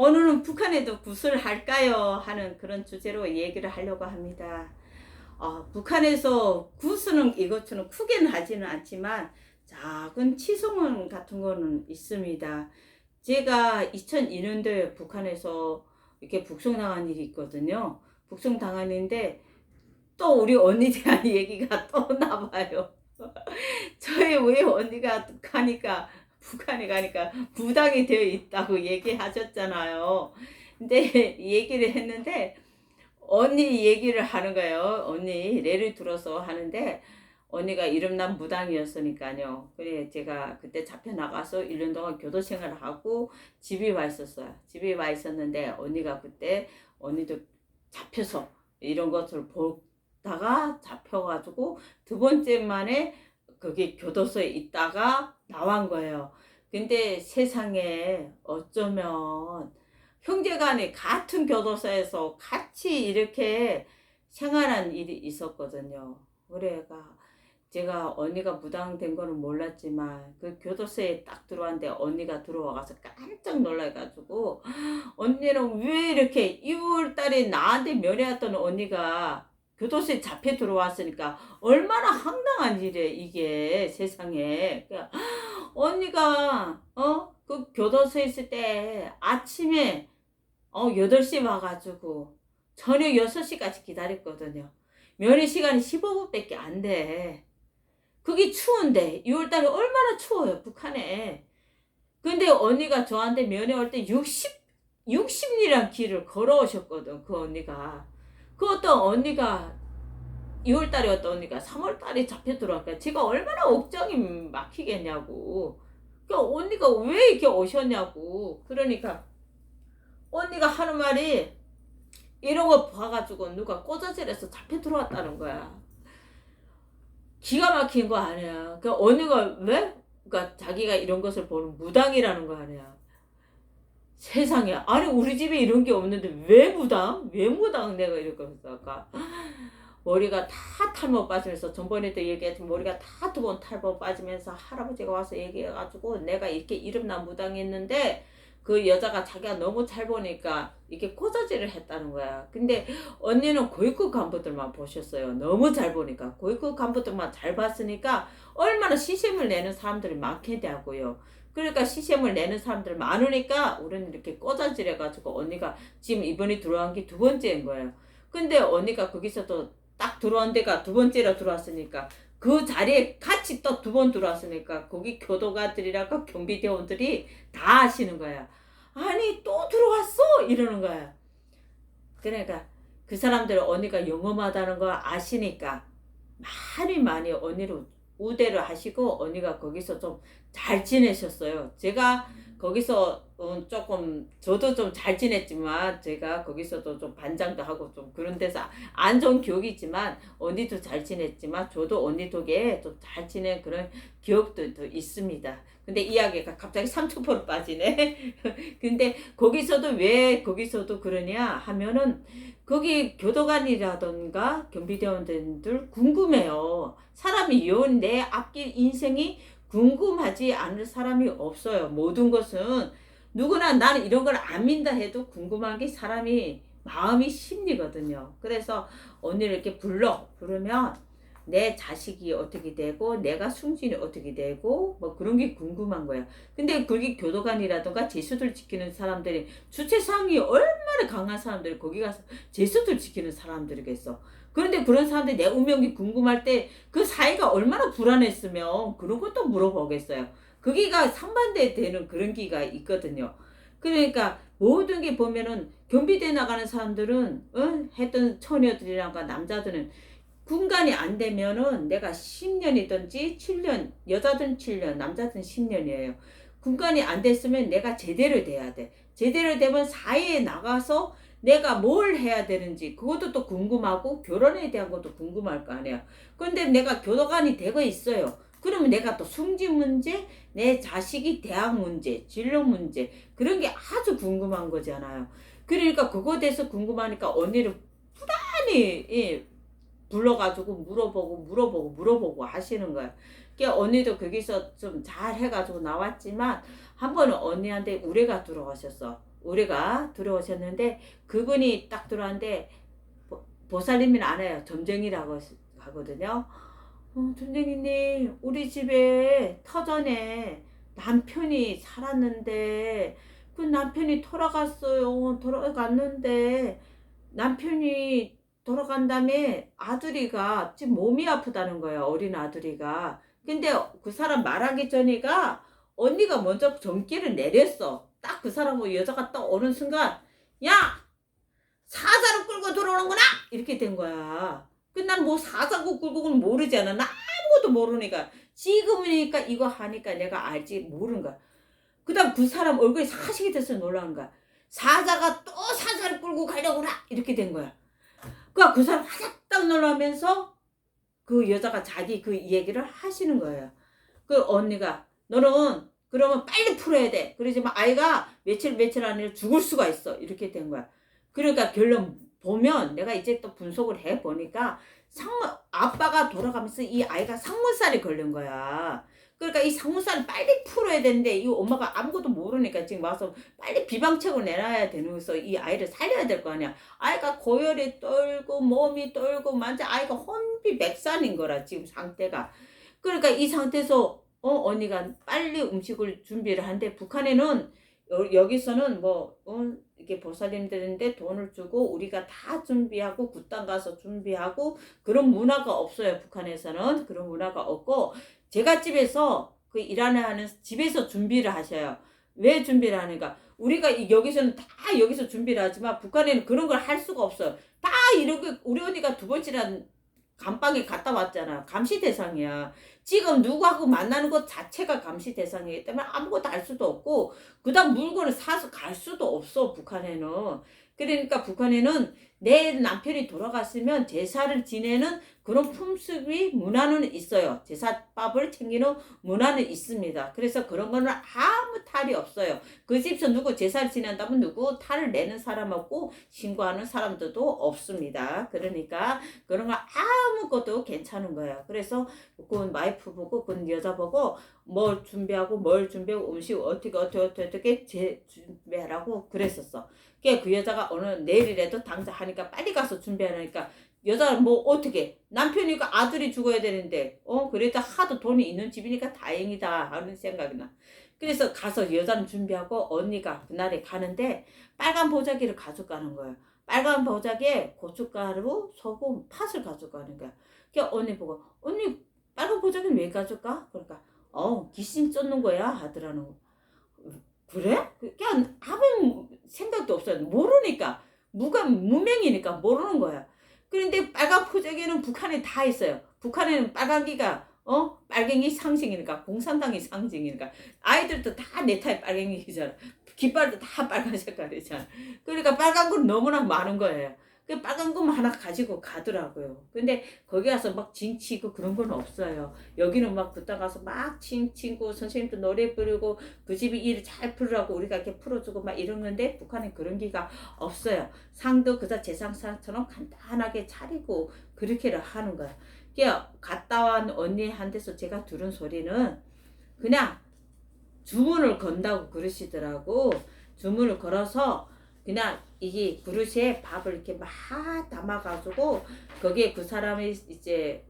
오늘은 북한에도 구슬 할까요? 하는 그런 주제로 얘기를 하려고 합니다. 어, 북한에서 구슬은 이것처럼 크게는 하지는 않지만 작은 치송은 같은 거는 있습니다. 제가 2002년도에 북한에서 이렇게 북송당한 일이 있거든요. 북송당하는데 또 우리 언니 대한 얘기가 또 나와요. 저희 왜 언니가 가니까 북한에 가니까 부당이 되어 있다고 얘기하셨잖아요. 근데 얘기를 했는데 언니 얘기를 하는 거예요. 언니 예를 들어서 하는데 언니가 이름난 무당이었으니까요. 그래 제가 그때 잡혀 나가서 1년 동안 교도 생활을 하고 집에 와 있었어요. 집에 와 있었는데 언니가 그때 언니도 잡혀서 이런 것을 보다가 잡혀가지고 두 번째 만에 거기 교도소에 있다가 나온 거예요. 근데 세상에 어쩌면 형제간에 같은 교도소에서 같이 이렇게 생활한 일이 있었거든요. 그래가 제가 언니가 무당된 거는 몰랐지만 그 교도소에 딱 들어왔는데 언니가 들어와가서 깜짝 놀라가지고 언니는 왜 이렇게 2월달에 나한테 면회했던 언니가 교도소에 잡혀 들어왔으니까 얼마나 황당한 일이야 이게 세상에 그러니까 언니가 어 그 교도소에 있을 때 아침에 어 8시 와가지고 저녁 6시까지 기다렸거든요 면회 시간이 15분 밖에 안 돼. 그게 추운데 2월달에 얼마나 추워요 북한에. 근데 언니가 저한테 면회 올 때 60, 60리란 길을 걸어오셨거든 그 언니가. 그 어떤 언니가 2월달에 어떤 언니가 3월 달에 잡혀 들어왔까 제가 얼마나 옥정이 막히겠냐고. 그 언니가 왜 이렇게 오셨냐고. 그러니까 언니가 하는 말이 이런 거 봐가지고 누가 꼬자질해서 잡혀 들어왔다는 거야. 기가 막힌 거 아니야. 그 언니가 왜? 그러니까 자기가 이런 것을 보는 무당이라는 거 아니야. 세상에 아니 우리 집에 이런 게 없는데 왜 무당? 왜 무당? 내가 이랬거든 아까 머리가 다 탈모 빠지면서 전번에도 얘기했지만 머리가 다 두 번 탈모 빠지면서 할아버지가 와서 얘기해가지고 내가 이렇게 이름난 무당했는데 그 여자가 자기가 너무 잘 보니까 이렇게 꼬자질을 했다는 거야. 근데 언니는 고위급 간부들만 보셨어요. 너무 잘 보니까 고위급 간부들만 잘 봤으니까 얼마나 시샘을 내는 사람들이 많겠냐고요. 그러니까 시샘을 내는 사람들 많으니까 우리는 이렇게 꼬자질 해가지고 언니가 지금 이번에 들어간 게 두 번째인 거예요. 근데 언니가 거기서도 딱 들어온 데가 두 번째로 들어왔으니까 그 자리에 같이 또 두 번 들어왔으니까 거기 교도가들이라고 경비대원들이 다 아시는 거야. 아니 또 들어왔어 이러는 거야. 그러니까 그 사람들 언니가 영험하다는 거 아시니까 많이 많이 언니를 우대를 하시고 언니가 거기서 좀 잘 지내셨어요. 제가 거기서 어, 조금 저도 좀 잘 지냈지만 제가 거기서도 좀 반장도 하고 좀 그런 데서 안 좋은 기억이 있지만 언니도 잘 지냈지만 저도 언니 덕에 좀 잘 지낸 그런 기억도 또 있습니다. 근데 이야기가 갑자기 3초포로 빠지네. 근데 거기서도 왜 거기서도 그러냐 하면은 거기 교도관이라던가 경비대원들 궁금해요. 사람이 요내 앞길 인생이 궁금하지 않을 사람이 없어요. 모든 것은 누구나 나는 이런 걸 안 민다 해도 궁금한 게 사람이 마음이 심리거든요. 그래서 언니를 이렇게 불러 부르면 내 자식이 어떻게 되고 내가 승진이 어떻게 되고 뭐 그런 게 궁금한 거야. 근데 그게 교도관이라든가 제수들 지키는 사람들이 주체상이 얼마나 강한 사람들이 거기 가서 제수들 지키는 사람들이겠어. 그런데 그런 사람들이 내 운명이 궁금할 때 그 사이가 얼마나 불안했으면 그런 것도 물어보겠어요. 거기가 상반대 되는 그런 기가 있거든요. 그러니까 모든 게 보면은 경비대 나가는 사람들은 어? 했던 처녀들이랑가 남자들은 군간이 안 되면은 내가 10년이든지 7년 여자든 7년 남자든 10년이에요. 군간이 안 됐으면 내가 제대로 돼야 돼. 제대로 되면 사회에 나가서 내가 뭘 해야 되는지 그것도 또 궁금하고 결혼에 대한 것도 궁금할 거 아니야. 근데 내가 교도관이 되고 있어요. 그러면 내가 또 승진 문제, 내 자식이 대학 문제, 진로 문제 그런 게 아주 궁금한 거잖아요. 그러니까 그거에 대해서 궁금하니까 언니를 부단히 예, 불러가지고 물어보고 물어보고 물어보고 하시는 거야. 그러니까 언니도 거기서 좀 잘 해가지고 나왔지만 한 번은 언니한테 우레가 들어가셨어. 우리가 들어오셨는데 그분이 딱 들어왔는데 보- 보살님은 안 해요. 점쟁이라고 하거든요. 어, 점쟁이님 우리 집에 터전에 남편이 살았는데 그 남편이 돌아갔어요. 돌아갔는데 남편이 돌아간 다음에 아들이가 지금 몸이 아프다는 거예요. 어린 아들이가. 근데 그 사람 말하기 전에가 언니가 먼저 전기를 내렸어. 딱 그 사람은 여자가 딱 오는 순간 야 사자를 끌고 들어오는구나 이렇게 된 거야. 근데 난뭐 사자고 끌고는 모르잖아. 나 아무것도 모르니까 지금이니까 이거 하니까 내가 알지 모르는 거야. 그다음 그 사람 얼굴이 사식이 돼서 놀라는 거야. 사자가 또 사자를 끌고 가려구나 이렇게 된 거야. 그러니까 그 사람 화작딱 놀라면서 그 여자가 자기 그 얘기를 하시는 거예요. 그 언니가 너는 그러면 빨리 풀어야 돼. 그러지만 아이가 며칠 며칠 안에 죽을 수가 있어. 이렇게 된 거야. 그러니까 결론 보면 내가 이제 또 분석을 해 보니까 상무 아빠가 돌아가면서 이 아이가 상문살이 걸린 거야. 그러니까 이 상문살을 빨리 풀어야 되는데 이 엄마가 아무것도 모르니까 지금 와서 빨리 비방책을 내놔야 되는 거서 이 아이를 살려야 될 거 아니야. 아이가 고열이 떨고 몸이 떨고 완전 아이가 혼비백산인 거라 지금 상태가. 그러니까 이 상태에서 어 언니가 빨리 음식을 준비를 하는데 북한에는 여, 여기서는 뭐 어, 이게 보살님들인데 돈을 주고 우리가 다 준비하고 굿당 가서 준비하고 그런 문화가 없어요 북한에서는. 그런 문화가 없고 제가 집에서 그 일하는 하는 집에서 준비를 하셔요. 왜 준비를 하는가? 우리가 이- 여기서는 다 여기서 준비를 하지만 북한에는 그런 걸 할 수가 없어요. 다 이렇게 우리 언니가 두 번째란 감방에 갔다 왔잖아. 감시 대상이야. 지금 누구하고 만나는 것 자체가 감시 대상이기 때문에 아무것도 알 수도 없고 그 다음 물건을 사서 갈 수도 없어 북한에는. 그러니까 북한에는 내 남편이 돌아갔으면 제사를 지내는 그런 품습이 문화는 있어요. 제사밥을 챙기는 문화는 있습니다. 그래서 그런 거는 아무 탈이 없어요. 그 집에서 누구 제사를 지낸다면 누구 탈을 내는 사람 없고 신고하는 사람들도 없습니다. 그러니까 그런 거 아무것도 괜찮은 거예요. 그래서 그 와이프 보고 그 여자 보고 뭘 준비하고 뭘 준비하고 음식 어떻게 어떻게 어떻게 어떻게 제 준비하라고 그랬었어. 그게 그 여자가 어느 내일이라도 당장 하니까 빨리 가서 준비하니까 여자는 뭐 어떻게 남편이가 아들이 죽어야 되는데 어 그래도 하도 돈이 있는 집이니까 다행이다 하는 생각이 나. 그래서 가서 여자는 준비하고 언니가 그날에 가는데 빨간 보자기를 가져가는 거예요. 빨간 보자기에 고춧가루, 소금, 팥을 가져가는 거야. 그 언니 보고 언니 빨간 보자기는 왜 가져가? 그러니까 어 귀신 쫓는 거야 하더라는 거. 그래? 그냥 아무 생각도 없어요. 모르니까 무가 무명이니까 모르는 거야. 그런데 빨간 포장에는 북한에 다 있어요. 북한에는 빨간기가 어 빨갱이 상징이니까 공산당이 상징이니까 아이들도 다 네타의 빨갱이잖아. 깃발도 다 빨간 색깔이잖아. 그러니까 빨간 건 너무나 많은 거예요. 그 빨간 것만 하나 가지고 가더라고요. 근데 거기 가서 막 징치고 그런 건 없어요. 여기는 막 그따 가서 막 칭칭고 선생님도 노래 부르고 그 집이 일을 잘 풀으라고 우리가 이렇게 풀어주고 막 이런 건데 북한은 그런 기가 없어요. 상도 그자 제상상처럼 간단하게 차리고 그렇게를 하는 거야. 그 갔다 온 언니한테서 제가 들은 소리는 그냥 주문을 건다고 그러시더라고. 주문을 걸어서 그냥 이게 그릇에 밥을 이렇게 막 담아가지고 거기에 그 사람이 이제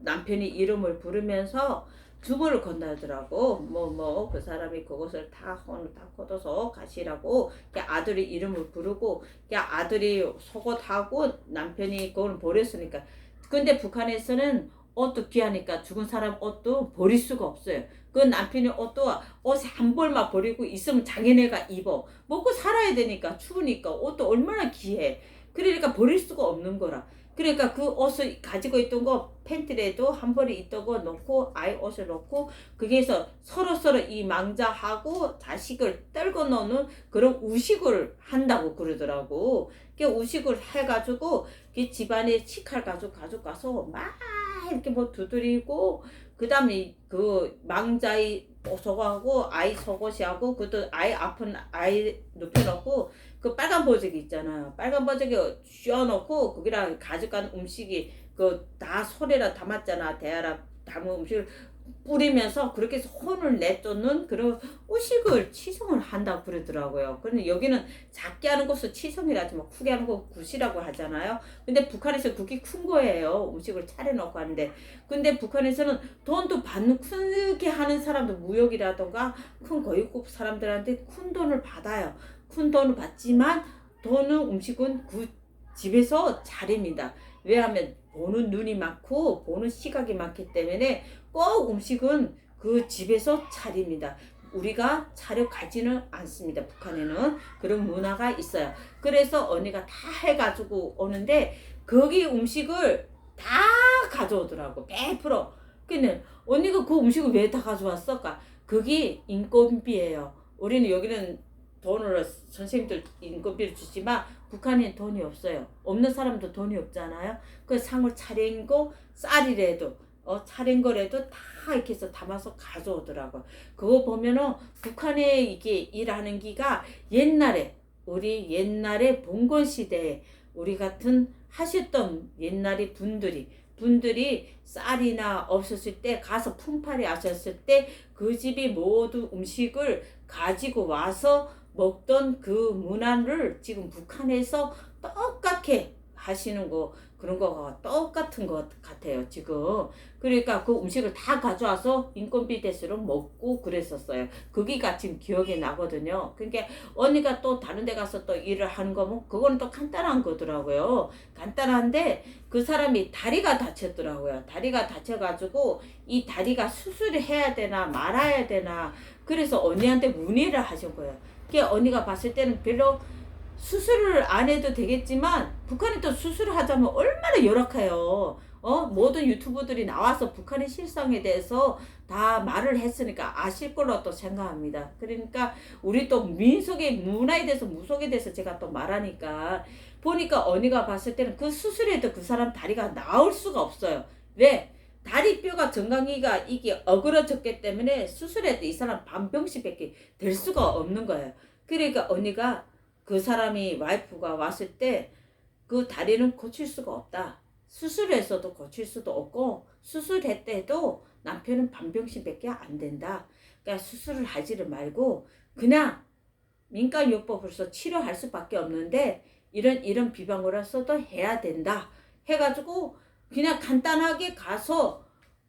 남편이 이름을 부르면서 주문을 건다더라고. 뭐 뭐 그 사람이 그것을 다 혼을 다 걷어서 가시라고 그 아들이 이름을 부르고 그 아들이 속옷하고 남편이 그걸 버렸으니까. 근데 북한에서는 옷도 귀하니까 죽은 사람 옷도 버릴 수가 없어요. 그 남편이 옷도 옷에 한 벌만 버리고 있으면 자기네가 입어. 먹고 살아야 되니까 추우니까 옷도 얼마나 귀해. 그러니까 버릴 수가 없는 거라. 그러니까 그 옷을 가지고 있던 거 팬티에도 한 벌이 있던 거 넣고 아이 옷을 넣고 거기에서 서로 서로 이 망자하고 자식을 떨고 노는 그런 우식을 한다고 그러더라고. 그 우식을 해가지고 그 집안에 치칼 가지고 가져가서 막 이렇게 뭐 두드리고 그 다음에 그 망자의 속하고 아이 속옷이하고 그것도 아이 아픈 아이 눕혀놓고 그 빨간 버저기 있잖아요. 빨간 버저기 씌워놓고 거기랑 가져간 음식이 그 다 소래라 담았잖아. 대야라 담은 음식을 뿌리면서 그렇게 해서 혼을 내쫓는 그런 의식을 치성을 한다고 그러더라고요. 근데 여기는 작게 하는 것을 치성이라지 뭐 크게 하는 거 굿이라고 하잖아요. 근데 북한에서 그게 큰 거예요. 음식을 차려놓고 하는데. 근데 북한에서는 돈도 받는 크게 하는 사람도 무역이라던가 큰 고위급 사람들한테 큰 돈을 받아요. 큰 돈을 받지만 돈은 음식은 그 집에서 차립니다. 왜냐하면 보는 눈이 많고 보는 시각이 많기 때문에 꼭 음식은 그 집에서 차립니다. 우리가 차려 가지는 않습니다. 북한에는 그런 문화가 있어요. 그래서 언니가 다 해가지고 오는데 거기 음식을 다 가져오더라고. 100%. 근데 언니가 그 음식을 왜 다 가져왔을까? 그게 인건비예요. 우리는 여기는 돈을 선생님들 인건비를 주지만 북한엔 돈이 없어요. 없는 사람도 돈이 없잖아요. 그 상을 차린 거 쌀이라도 어 차린 거라도 다 이렇게 해서 담아서 가져오더라고. 그거 보면은 북한에 이게 일하는 기가 옛날에 우리 옛날에 봉건 시대에 우리 같은 하셨던 옛날에 분들이 분들이 쌀이나 없었을 때 가서 품팔이 하셨을 때 그 집이 모두 음식을 가지고 와서 먹던 그 문화를 지금 북한에서 똑같게 하시는 거 그런 거가 똑같은 것 같아요 지금. 그러니까 그 음식을 다 가져와서 인건비 대수로 먹고 그랬었어요. 그기가 지금 기억에 나거든요. 그러니까 언니가 또 다른 데 가서 또 일을 하는 거면 그거는 또 간단한 거더라고요. 간단한데 그 사람이 다리가 다쳤더라고요. 다리가 다쳐 가지고 이 다리가 수술을 해야 되나 말아야 되나. 그래서 언니한테 문의를 하신 거예요 그게 언니가 봤을 때는 별로 수술을 안 해도 되겠지만 북한이 또 수술을 하자면 얼마나 열악해요. 어 모든 유튜브들이 나와서 북한의 실상에 대해서 다 말을 했으니까 아실 거로 또 생각합니다. 그러니까 우리 또 민속의 문화에 대해서 무속에 대해서 제가 또 말하니까 보니까 언니가 봤을 때는 그 수술해도 그 사람 다리가 나올 수가 없어요. 왜? 다리뼈가 정강이가 이게 어그러졌기 때문에 수술해도 이 사람 반병씩밖에 될 수가 없는 거예요. 그러니까 언니가 그 사람이 와이프가 왔을 때 그 다리는 고칠 수가 없다. 수술해서도 고칠 수도 없고 수술했대도 남편은 반병신밖에 안 된다. 그러니까 수술을 하지를 말고 그냥 민간요법으로서 치료할 수밖에 없는데 이런 이런 비방으로서도 해야 된다. 해가지고 그냥 간단하게 가서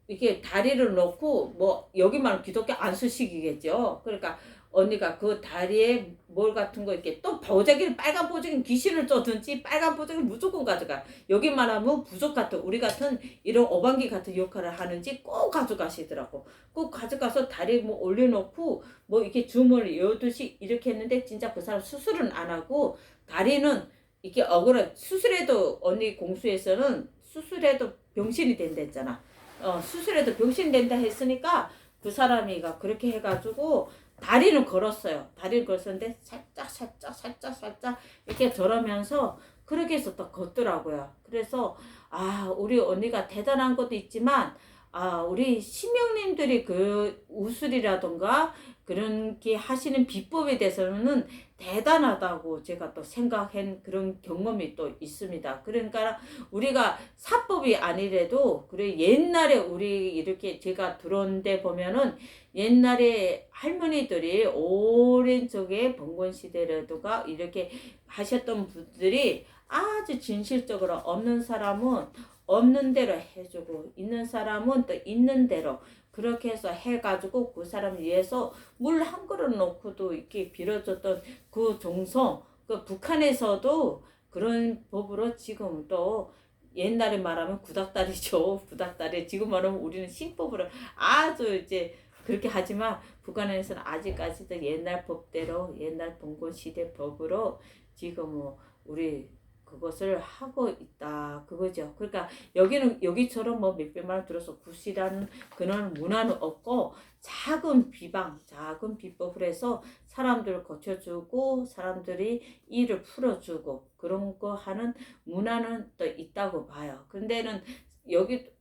이렇게 다리를 놓고 뭐 여기만 기독교 안수식이겠죠. 그러니까 언니가 그 다리에 뭘 같은 거 이렇게 또 보자기를 빨간 보자기 귀신을 쫓든지 빨간 보자기 무조건 가져가 여기만 하면 부족 같은 우리 같은 이런 오방기 같은 역할을 하는지 꼭 가져가시더라고 꼭 가져가서 다리에 뭐 올려놓고 뭐 이렇게 주문을 여듯이 이렇게 했는데 진짜 그 사람 수술은 안 하고 다리는 이렇게 억울해 수술해도 언니 공수에서는 수술해도 병신이 된다 했잖아 어 수술해도 병신 된다 했으니까 그 사람이가 그렇게 해가지고 다리를 걸었어요. 다리를 걸었는데 살짝 살짝 살짝 살짝 이렇게 저러면서 그렇게 해서 또 걷더라고요. 그래서 아 우리 언니가 대단한 것도 있지만 아 우리 심영님들이 그 우술이라던가 그런 게 하시는 비법에 대해서는 대단하다고 제가 또 생각한 그런 경험이 또 있습니다. 그러니까 우리가 사법이 아니래도 그래 옛날에 우리 이렇게 제가 들어온 데 보면은 옛날에 할머니들이 오랜 적에 봉건 시대라든가 이렇게 하셨던 분들이 아주 진실적으로 없는 사람은 없는 대로 해주고 있는 사람은 또 있는 대로 그렇게 해서 해가지고 그 사람 위해서 물 한 그릇 놓고도 이렇게 빌어줬던 그 종성, 그 북한에서도 그런 법으로 지금 또 옛날에 말하면 구닥다리죠. 구닥다리. 지금 말하면 우리는 신법으로 아주 이제 그렇게 하지만 북한에서는 아직까지도 옛날 법대로 옛날 봉건 시대 법으로 지금 뭐 우리 그것을 하고 있다 그거죠. 그러니까 여기는 여기처럼 뭐 몇백만 원 들어서 굿이라는 그런 문화는 없고 작은 비방, 작은 비법을 해서 사람들을 고쳐주고 사람들이 일을 풀어주고 그런 거 하는 문화는 또 있다고 봐요. 근데는 여기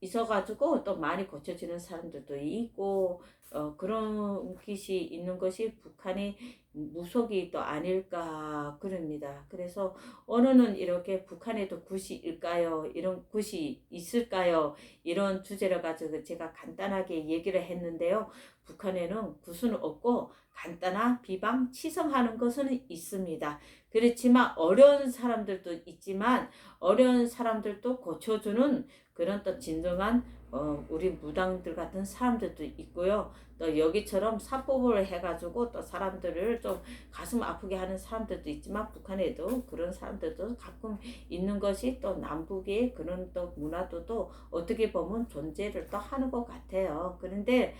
있어가지고 또 많이 고쳐지는 사람들도 있고 어, 그런 것이 있는 것이 북한이 무속이 또 아닐까 그럽니다. 그래서 어느는 이렇게 북한에도 굿이일까요? 이런 굿이 있을까요? 이런 주제를 가지고 제가 간단하게 얘기를 했는데요. 북한에는 굿은 없고 간단한 비방 치성하는 것은 있습니다. 그렇지만 어려운 사람들도 있지만 어려운 사람들도 고쳐주는 그런 또 진정한 어, 우리 무당들 같은 사람들도 있고요. 또 여기처럼 사법을 해가지고 또 사람들을 좀 가슴 아프게 하는 사람들도 있지만 북한에도 그런 사람들도 가끔 있는 것이 또 남북의 그런 또 문화도 또 어떻게 보면 존재를 또 하는 것 같아요. 그런데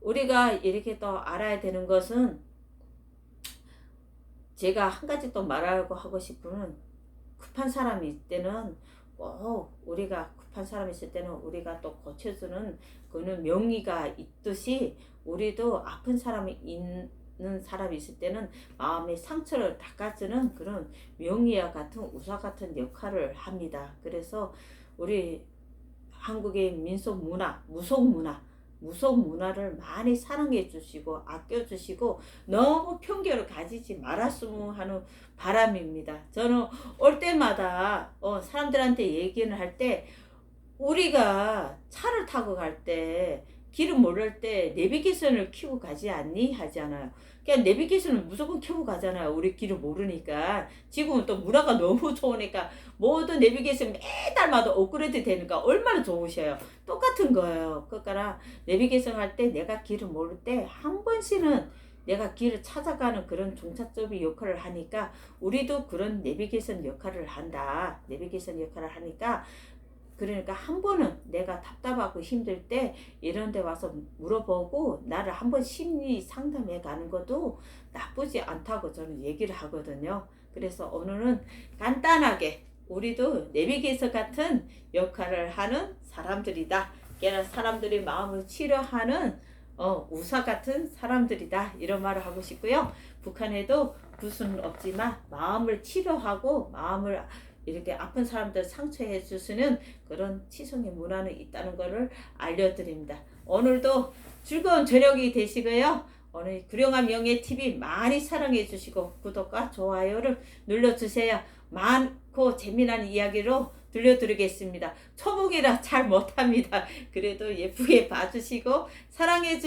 우리가 이렇게 또 알아야 되는 것은 제가 한 가지 또 말하고 하고 싶은 급한 사람이 때는 꼭 우리가 급 한 사람이 있을 때는 우리가 또 고쳐주는 그는 명의가 있듯이 우리도 아픈 사람이 있는 사람이 있을 때는 마음의 상처를 닦아주는 그런 명의와 같은 우사 같은 역할을 합니다. 그래서 우리 한국의 민속 문화, 무속 문화, 무속 문화를 많이 사랑해 주시고 아껴 주시고 너무 편견을 가지지 말았으면 하는 바람입니다. 저는 올 때마다 어, 사람들한테 얘기를 할때 우리가 차를 타고 갈 때 길을 모를 때 내비게이션을 켜고 가지 않니 하잖아요. 그냥 내비게이션을 무조건 켜고 가잖아요. 우리 길을 모르니까. 지금은 또 문화가 너무 좋으니까 모든 내비게이션 매달마다 업그레이드 되니까 얼마나 좋으셔요. 똑같은 거예요. 그러니까 내비게이션 할 때 내가 길을 모를 때 한 번씩은 내가 길을 찾아가는 그런 종착점의 역할을 하니까 우리도 그런 내비게이션 역할을 한다. 내비게이션 역할을 하니까 그러니까 한 번은 내가 답답하고 힘들 때 이런 데 와서 물어보고 나를 한 번 심리 상담해 가는 것도 나쁘지 않다고 저는 얘기를 하거든요. 그래서 오늘은 간단하게 우리도 내비게이션 같은 역할을 하는 사람들이다. 걔는 사람들이 마음을 치료하는 어, 우사 같은 사람들이다. 이런 말을 하고 싶고요. 북한에도 굿은 없지만 마음을 치료하고 마음을 이렇게 아픈 사람들 상처해 주시는 그런 치성의 문화는 있다는 것을 알려드립니다. 오늘도 즐거운 저녁이 되시고요. 오늘 구령한 명예 TV 많이 사랑해 주시고 구독과 좋아요를 눌러 주세요. 많고 재미난 이야기로 들려드리겠습니다. 초복이라 잘 못합니다. 그래도 예쁘게 봐주시고 사랑해 주.